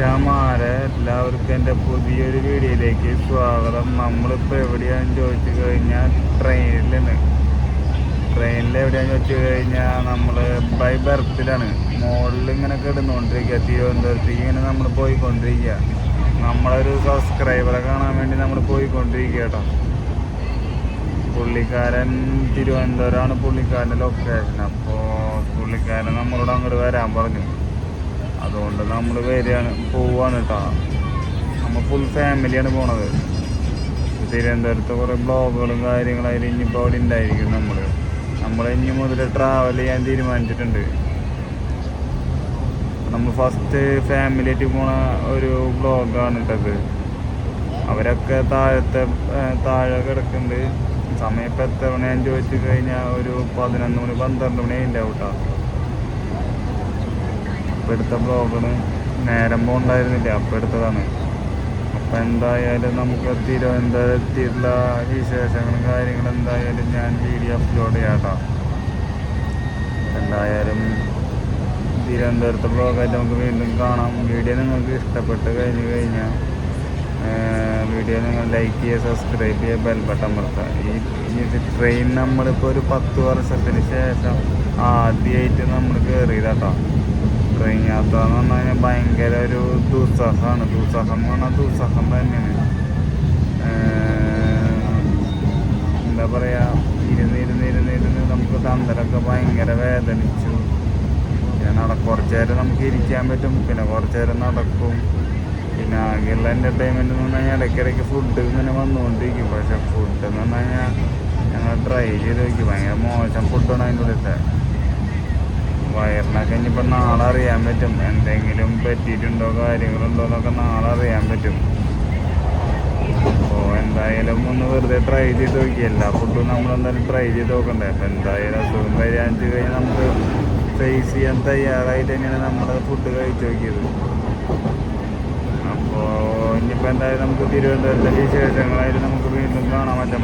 മച്ചാമാരെ എല്ലാവർക്കും എന്റെ പുതിയൊരു വീഡിയോയിലേക്ക് സ്വാഗതം. നമ്മളിപ്പോൾ എവിടെയാണെന്ന് ചോദിച്ചു കഴിഞ്ഞാൽ ട്രെയിനിലാണ്. ട്രെയിനിൽ എവിടെയാണെന്ന് ചോദിച്ചു കഴിഞ്ഞാൽ നമ്മൾ ബൈ ബർത്തിലാണ് മുകളിൽ ഇങ്ങനെ കിടന്നുകൊണ്ടിരിക്കുക തിരുവനന്തപുരത്തേക്ക് ഇങ്ങനെ നമ്മൾ പോയിക്കൊണ്ടിരിക്കുക. നമ്മളൊരു സബ്സ്ക്രൈബറെ കാണാൻ വേണ്ടി നമ്മൾ പോയിക്കൊണ്ടിരിക്കുക കേട്ടോ. പുള്ളിക്കാരൻ തിരുവനന്തപുരമാണ് പുള്ളിക്കാരന്റെ ലൊക്കേഷൻ അപ്പോൾ പുള്ളിക്കാരൻ നമ്മളോട് അങ്ങോട്ട് വരാൻ പറഞ്ഞു. അതുകൊണ്ട് നമ്മൾ വരികയാണ് പോവാണ് കേട്ടോ നമ്മൾ ഫുൾ ഫാമിലിയാണ് പോണത്. തിരുവനന്തപുരത്ത് കുറേ ബ്ലോഗുകളും കാര്യങ്ങളായാലും ഇനിയിപ്പോൾ അവിടെ ഉണ്ടായിരിക്കും നമ്മൾ നമ്മൾ ഇനി മുതൽ ട്രാവൽ ചെയ്യാൻ തീരുമാനിച്ചിട്ടുണ്ട്. നമ്മൾ ഫസ്റ്റ് ഫാമിലി ആയിട്ട് പോണ ഒരു ബ്ലോഗാണ് ഇട്ടത് അവരൊക്കെ താഴത്തെ താഴെ കിടക്കുന്നുണ്ട് സമയം ഇപ്പം എത്ര മണിയാന്ന് ചോദിച്ചു കഴിഞ്ഞാൽ ഒരു പതിനൊന്ന് മണി പന്ത്രണ്ട് മണി ഉണ്ടാവും കേട്ടോ അപ്പം എടുത്ത ബ്ലോഗാണ് നേരം പോണ്ടായിരുന്നില്ല അപ്പം എടുത്തതാണ് അപ്പം എന്തായാലും നമുക്ക് തിരുവനന്തപുരം എത്തിയിട്ടുള്ള വിശേഷങ്ങളും കാര്യങ്ങളും എന്തായാലും ഞാൻ വീഡിയോ അപ്ലോഡ് ചെയ്യാട്ടോ. എന്തായാലും തിരുവനന്തപുരത്തെ ബ്ലോഗായിട്ട് നമുക്ക് വീണ്ടും കാണാം. വീഡിയോ നിങ്ങൾക്ക് ഇഷ്ടപ്പെട്ട് കഴിഞ്ഞ് കഴിഞ്ഞാൽ വീഡിയോ നിങ്ങൾ ലൈക്ക് ചെയ്യുക സബ്സ്ക്രൈബ് ചെയ്യുക ബെൽ ബട്ടൺ അമർത്തുക. ഈ ഈ ട്രെയിൻ നമ്മളിപ്പോൾ ഒരു പത്ത് വർഷത്തിന് ശേഷം ആദ്യമായിട്ട് നമ്മൾ കയറിയതാട്ടോ ട്രെയിൻ യാത്ര എന്ന് പറഞ്ഞു കഴിഞ്ഞാൽ ഭയങ്കര ഒരു ദുസ്സഹമാണ് ദുസ്സഹം എന്ന് പറഞ്ഞാൽ ദുസ്സഹം തന്നെയാണ്. എന്താ പറയുക ഇരുന്ന് ഇരുന്ന് ഇരുന്ന് ഇരുന്ന് നമുക്ക് തന്തലൊക്കെ ഭയങ്കര വേദനിച്ചു. നട കുറച്ച് നേരം നമുക്ക് ഇരിക്കാൻ പറ്റും. പിന്നെ കുറച്ച് നേരം നടക്കും. പിന്നെ ആകെയുള്ള എന്റർടൈൻമെന്റ് എന്ന് പറഞ്ഞാൽ ഇടയ്ക്കിടയ്ക്ക് ഫുഡ് ഇങ്ങനെ വന്നുകൊണ്ടിരിക്കും. പക്ഷെ ഫുഡ് എന്ന് പറഞ്ഞു കഴിഞ്ഞാൽ ഞങ്ങൾ ട്രൈ ചെയ്ത് നോക്കി ഭയങ്കര മോശം ഫുഡാണ് അതിന്റെ ഉള്ളിലത്തെ. വയറിനൊക്കെ ഇനിയിപ്പോൾ നാളെ അറിയാൻ പറ്റും. എന്തെങ്കിലും പറ്റിയിട്ടുണ്ടോ കാര്യങ്ങളുണ്ടോ എന്നൊക്കെ നാളെ അറിയാൻ പറ്റും. അപ്പോൾ എന്തായാലും ഒന്ന് വെറുതെ ട്രൈ ചെയ്ത് നോക്കി എല്ലാ ഫുഡും നമ്മൾ എന്തായാലും ട്രൈ ചെയ്ത് നോക്കണ്ടേ. അപ്പോൾ എന്തായാലും അസുഖം വരാൻ കഴിഞ്ഞാൽ നമുക്ക് ഫേസ് ചെയ്യാൻ തയ്യാറായിട്ട് തന്നെയാണ് നമ്മൾ ഫുഡ് കഴിച്ചു നോക്കിയത്. അപ്പോൾ ഇനിയിപ്പോൾ എന്തായാലും നമുക്ക് തിരുവനന്തപുരത്തെ വിശേഷങ്ങളായിട്ട് നമുക്ക് വീണ്ടും കാണാൻ പറ്റാൻ